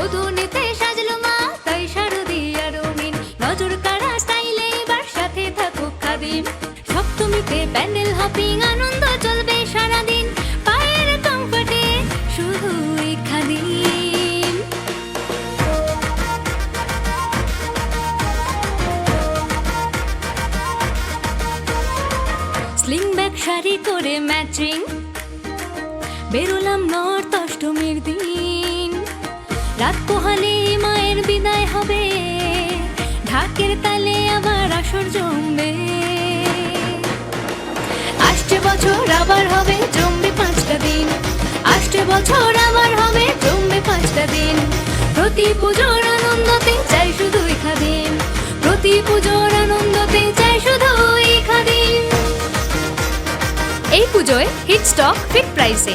গোধুনিতে সাজলো মা, তাই শারদি আর রঙিন নজর কারা স্টাইলে এবার সাথে থাকুক খাদিম। সপ্তমীতে প্যান্ডেল হপিং, আনন্দ চলবে সারাদিন। পায়ের কম্পাটে শুধু খাদিম স্লিং ব্যাগ শাড়ি করে ম্যাচিং বেরোলাম নর্থ অষ্টমীর দিন। ঢাকের তালে আবার আসর জমবে। আসছে বছর আবার হবে, জমবে পাঁচটা দিন। আসছে বছর আবার হবে, জমবে পাঁচটা দিন। প্রতি পুজোর আনন্দতে চাই শুধু খাদিম প্রতি পুজোর আনন্দতে চাই শুধু খাদিম এই পুজোয় হিট স্টক ফিট প্রাইসে।